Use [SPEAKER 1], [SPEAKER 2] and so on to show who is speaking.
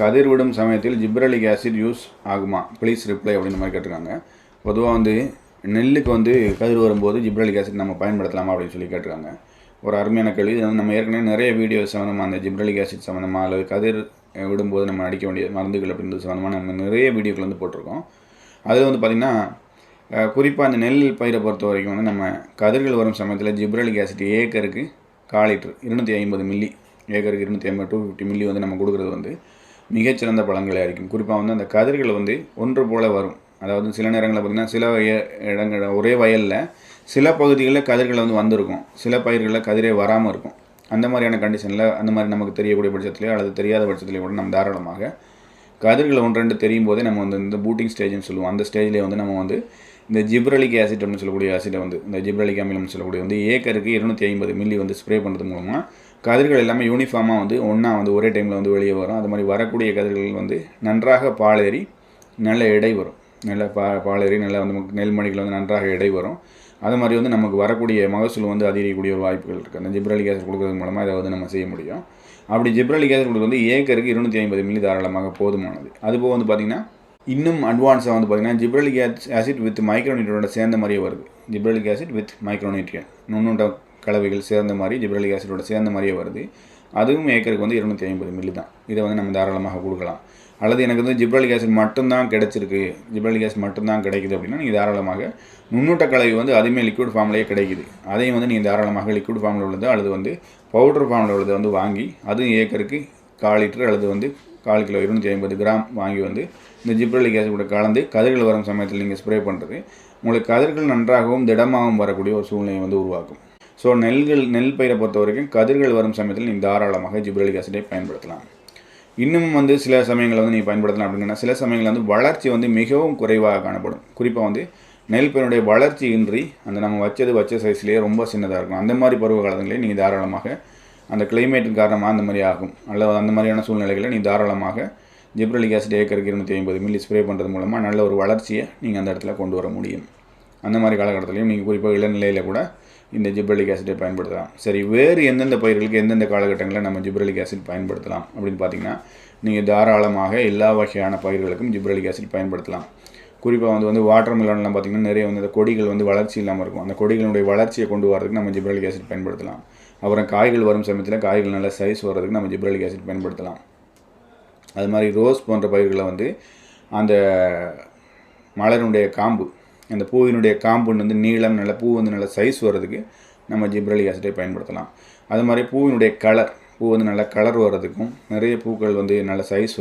[SPEAKER 1] கதிர் விடும் சமயத்தில் gibberellic acid use ஆகுமா? ப்ளீஸ் ரிப்ளை அப்படின்ற மாதிரி கேட்டிருக்காங்க. பொதுவாக வந்து நெல்லுக்கு வந்து கதிர் வரும்போது ஜிப்ரலிக் ஆசிட் நம்ம பயன்படுத்தலாமா அப்படின்னு சொல்லி கேட்டிருக்காங்க. ஒரு அருமையான கேள்வி. இது வந்து நம்ம ஏற்கனவே நிறைய வீடியோ சம்மந்தமாக அந்த ஜிப்ரலிக் ஆசிட் சம்மந்தமாக அல்லது கதிர் விடும்போது நம்ம அடிக்க வேண்டிய மருந்துகள் அப்படின்றது சம்மந்தமாக நம்ம நிறைய வீடியோக்கள் வந்து போட்டிருக்கோம். அதில் வந்து பார்த்திங்கன்னா குறிப்பாக அந்த நெல் பயிரை பொறுத்த வரைக்கும் வந்து நம்ம கதிர்கள் வரும் சமயத்தில் ஜிப்ரலிக் ஆசிட் ஏக்கருக்கு கால் லிட்டர் இருநூற்றி ஐம்பது மில்லி ஏக்கருக்கு இருநூற்றி ஐம்பது டூ ஃபிஃப்டி மில்லி வந்து நம்ம கொடுக்குறது வந்து மிகச்சிறந்த பலன்களை அளிக்கும் குறிப்பாக வந்து அந்த கதிர்கள் வந்து ஒன்று போல வரும். அதாவது சில நேரங்களில் பார்த்திங்கன்னா சில வய- இடங்கள் ஒரே வயலில் சில பகுதிகளில் கதிர்கள் வந்து வந்திருக்கும். சில பயிர்களில் கதிரே வராமல் இருக்கும். அந்த மாதிரியான கண்டிஷனில் அந்த மாதிரி நமக்கு தெரியக்கூடிய பட்சத்துலேயோ அல்லது தெரியாத பட்சத்துலேயோ கூட நம்ம தாராளமாக கதிர்கள் ஒன்று ரெண்டு தெரியும் போதே நம்ம வந்து இந்த பூட்டிங் ஸ்டேஜ்னு சொல்லுவோம். அந்த ஸ்டேஜ்லேயே வந்து நம்ம வந்து இந்த ஜிப்ரலிக் ஆசிட் அப்படின்னு சொல்லக்கூடிய ஆசிட்டை வந்து இந்த ஜிப்ரலிக் அமிலம்னு சொல்லக்கூடிய வந்து ஏக்கருக்கு இருநூற்றி ஐம்பது மில்லி வந்து ஸ்ப்ரே பண்ணுறது மூலமாக கதிர்கள் எல்லாமே யூனிஃபார்மாக வந்து ஒன்றா வந்து ஒரே டைமில் வந்து வெளியே வரும். அது மாதிரி வரக்கூடிய கதிர்கள் வந்து நன்றாக பாலேறி நல்ல எடை வரும். நல்ல பா பாலேறி நல்லா வந்து நமக்கு நெல்மணிகள் வந்து நன்றாக எடை வரும். அது மாதிரி வந்து நமக்கு வரக்கூடிய மகசூல் வந்து அதிகரிக்கக்கூடிய ஒரு வாய்ப்புகள் இருக்குது அந்த ஜிப்ரலிக் ஆசிட் கொடுக்கறது மூலமாக இதை வந்து நம்ம செய்ய முடியும். அப்படி ஜிப்ரலிக் ஆசிட் கொடுக்குறது வந்து ஏக்கருக்கு இருநூற்றி ஐம்பது மில்லி தாராளமாக போதுமானது. அதுபோக வந்து பார்த்திங்கன்னா இன்னும் அட்வான்ஸாக வந்து பார்த்திங்கன்னா ஜிப்ரலிக் ஆசிட் வித் மைக்ரோநியூட்ரியனோட சேர்ந்த மாதிரியே வருது. ஜிப்ரலிக் ஆசிட் வித் மைக்ரோநியூட்ரியன் இன்னொன்று கலவைகள் சேர்ந்த மாதிரி ஜிப்ரலிக் ஆசிடோட சேர்ந்த மாதிரியே வருது. அதுவும் ஏக்கருக்கு வந்து இருநூற்றி ஐம்பது மில்லி தான். இதை வந்து நம்ம தாராளமாக கொடுக்கலாம். அல்லது எனக்கு வந்து ஜிப்ரலிக் ஆசிட் மட்டும்தான் கிடைச்சிருக்கு. ஜிப்ரலிக் ஆசிட் மட்டும்தான் கிடைக்குது அப்படின்னா நீங்கள் தாராளமாக நுண்ணூட்ட கலவை வந்து அதுவுமே லிக்விட் ஃபார்ம்லேயே கிடைக்குது. அதையும் வந்து நீங்கள் தாராளமாக லிக்விட் ஃபார்மில் உள்ளது அல்லது வந்து பவுடர் ஃபார்மில் உள்ளது வந்து வாங்கி அதுவும் ஏக்கருக்கு கால் லிட்டர் அல்லது வந்து கால் கிலோ இருநூற்றி ஐம்பது கிராம் வாங்கி வந்து இந்த ஜிப்ரலிக் ஆசிட் கூட கலந்து கதிர்கள் வரும் சமயத்தில் நீங்கள் ஸ்ப்ரே பண்ணுறது உங்களுக்கு கதிர்கள் நன்றாகவும் திடமாகவும் வரக்கூடிய ஒரு சூழ்நிலையை வந்து உருவாக்கும். ஸோ நெல்கள் நெல் பயிரை பொறுத்த வரைக்கும் கதிர்கள் வரும் சமயத்தில் நீங்கள் தாராளமாக ஜிப்ரலிக் ஆசிடை பயன்படுத்தலாம். இன்னும் வந்து சில சமயங்களில் வந்து நீங்கள் பயன்படுத்தலாம் அப்படின்னா சில சமயங்களில் வந்து வளர்ச்சி வந்து மிகவும் குறைவாக காணப்படும். குறிப்பாக வந்து நெல் பயிரினுடைய வளர்ச்சி இன்றி அந்த நம்ம வச்சது வச்ச சைஸ்லேயே ரொம்ப சின்னதாக இருக்கும். அந்த மாதிரி பருவ காலங்களிலே நீங்கள் தாராளமாக அந்த கிளைமேட்டின் காரணமாக அந்த மாதிரி ஆகும். அல்லது அந்த மாதிரியான சூழ்நிலைகளில் நீங்கள் தாராளமாக ஜிப்ரலிக் ஆசிட் ஏக்கருக்கு இருநூற்றி ஐம்பது மில்லி ஸ்ப்ரே பண்ணுறது மூலமாக நல்ல ஒரு வளர்ச்சியை நீங்கள் அந்த இடத்துல கொண்டு வர முடியும். அந்த மாதிரி காலகட்டத்திலையும் நீங்கள் குறிப்பாக இளநிலையில் கூட இந்த ஜிப்ரலிக் ஆசிட்டை பயன்படுத்தலாம். சரி வேறு எந்தெந்த பயிர்களுக்கு எந்தெந்த காலகட்டங்களில் நம்ம ஜிப்ரலிக் ஆசிட் பயன்படுத்தலாம் அப்படின்னு பார்த்தீங்கன்னா நீங்கள் தாராளமாக எல்லா வகையான பயிர்களுக்கும் ஜிப்ரலிக் ஆசிட் பயன்படுத்தலாம். குறிப்பாக வந்து வந்து வாட்டர் மிலன்லாம் பார்த்திங்கன்னா நிறைய வந்து அந்த கொடிகள் வந்து வளர்ச்சி இல்லாமல் இருக்கும். அந்த கொடிகளுடைய வளர்ச்சியை கொண்டு வரதுக்கு நம்ம ஜிப்ரலிக் ஆசிட் பயன்படுத்தலாம். அப்புறம் காய்கள் வரும் சமயத்தில் காய்கள் நல்ல சைஸ் வர்றதுக்கு நம்ம ஜிப்ரலிக் ஆசிட் பயன்படுத்தலாம். அது மாதிரி ரோஸ் போன்ற பயிர்களை வந்து அந்த மலரினுடைய காம்பு அந்த பூவினுடைய காம்பவுண்ட் வந்து நீளம் நல்ல பூ வந்து நல்ல சைஸ் வர்றதுக்கு நம்ம ஜிப்ரலிக் ஆசிட்டை பயன்படுத்தலாம். அது மாதிரி பூவினுடைய கலர் பூ வந்து நல்ல கலர் வர்றதுக்கும் நிறைய பூக்கள் வந்து நல்ல சைஸ் வர